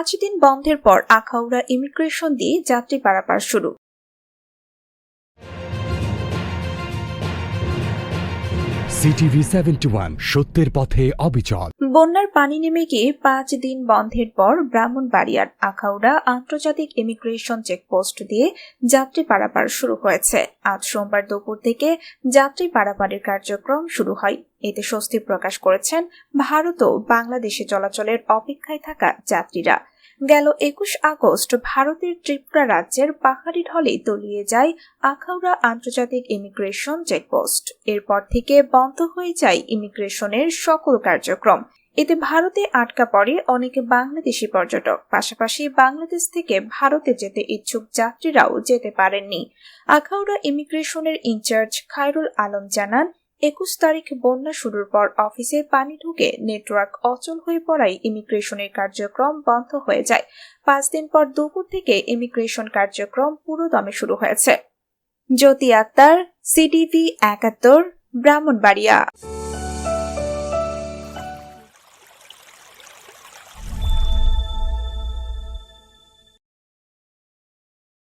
পাঁচ দিন বন্ধের পর আখাউড়া ইমিগ্রেশন দিয়ে যাত্রী পারাপার শুরু। সিটিভি সেভেন্টি ওয়ান সত্যের পথে অবিচল। বন্যার পানি নেমে গিয়ে পাঁচ দিন বন্ধের পর ব্রাহ্মণবাড়িয়ার আখাউড়া আন্তর্জাতিক ইমিগ্রেশন চেকপোস্ট দিয়ে যাত্রী পারাপার শুরু হয়েছে। আজ সোমবার দুপুর থেকে যাত্রী পারাপারের কার্যক্রম শুরু হয়। এতে স্বস্তি প্রকাশ করেছেন ভারত ও বাংলাদেশে চলাচলের অপেক্ষায় থাকা যাত্রীরা। গেল একুশ আগস্ট ভারতের ত্রিপুরা রাজ্যের পাহাড়ি ঢলে তলিয়ে যায় আখাউড়া আন্তর্জাতিক ইমিগ্রেশন চেকপোস্ট। এরপর থেকে বন্ধ হয়ে যায় ইমিগ্রেশনের সকল কার্যক্রম। এতে ভারতে আটকা পড়ে অনেক বাংলাদেশি পর্যটক। পাশাপাশি বাংলাদেশ থেকে ভারতে যেতে ইচ্ছুক যাত্রীরাও যেতে পারেননি। আখাউড়া ইমিগ্রেশনের ইনচার্জ খায়রুল আলম জানান একুশ তারিখ বন্যা শুরুর পর অফিসে পানি ঢুকে নেটওয়ার্ক অচল হয়ে পড়ায় ইমিগ্রেশনের কার্যক্রম বন্ধ হয়ে যায়। পাঁচ দিন পর দুপুর থেকে ইমিগ্রেশন কার্যক্রম পুরো দমে শুরু হয়েছে। জ্যোতি আক্তার সিটিভি একাত্তর, ব্রাহ্মণবাড়িয়া।